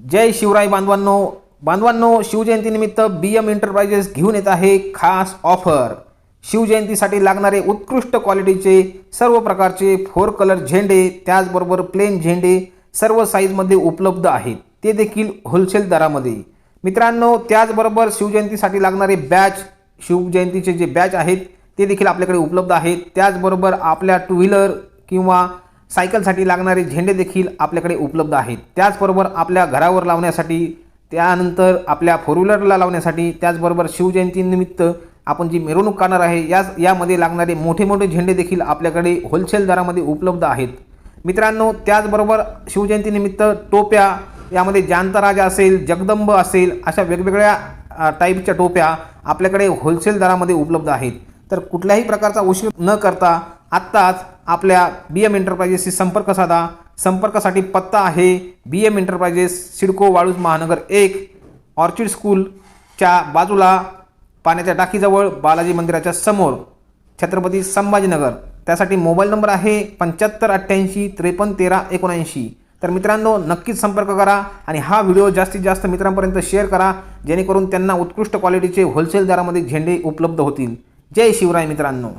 जय शिवराय बांधवांनो. बांधवांनो शिवजयंतीनिमित्त बी M enterprises घेऊन येत आहे खास ऑफर. शिवजयंतीसाठी लागणारे उत्कृष्ट क्वालिटीचे सर्व प्रकारचे फोर कलर झेंडे त्याचबरोबर प्लेन झेंडे सर्व साईजमध्ये उपलब्ध आहेत. ते देखील होलसेल दरामध्ये. मित्रांनो त्याचबरोबर शिवजयंतीसाठी लागणारे बॅच शिवजयंतीचे जे बॅच आहेत ते देखील आपल्याकडे उपलब्ध आहेत. त्याचबरोबर आपल्या टू व्हीलर किंवा सायकलसाठी लागणारे झेंडे देखील आपल्याकडे उपलब्ध आहेत. त्याचबरोबर आपल्या घरावर लावण्यासाठी त्यानंतर आपल्या फोर व्हीलरला लावण्यासाठी त्याचबरोबर शिवजयंतीनिमित्त आपण जी मिरवणूक काढणार आहे याच यामध्ये लागणारे मोठे मोठे झेंडे देखील आपल्याकडे होलसेल दरामध्ये उपलब्ध आहेत. मित्रांनो त्याचबरोबर शिवजयंतीनिमित्त टोप्या यामध्ये जांतराजा असेल जगदंब असेल अशा वेगवेगळ्या टाईपच्या टोप्या आपल्याकडे होलसेल दरामध्ये उपलब्ध आहेत. तर कुठल्याही प्रकारचा उशीर न करता आत्ताच आपल्या बी एम एंटरप्राइजेसशी संपर्क साधा. संपर्कासाठी पत्ता आहे B M enterprises CIDCO Waluj Mahanagar एक. ऑर्चिड स्कूलच्या बाजूला पाण्याच्या टाकीजवळ बालाजी मंदिराच्या समोर. छत्रपती संभाजीनगर. त्यासाठी मोबाईल नंबर आहे पंच्याहत्तर अठ्ठ्याऐंशी त्रेपन्न तेरा एकोणऐंशी. तर मित्रांनो नक्कीच संपर्क करा आणि हा व्हिडिओ जास्तीत जास्त मित्रांपर्यंत शेअर करा जेणेकरून त्यांना उत्कृष्ट क्वालिटीचे होलसेल दरामध्ये झेंडे उपलब्ध होतील. जय शिवराय मित्रांनो.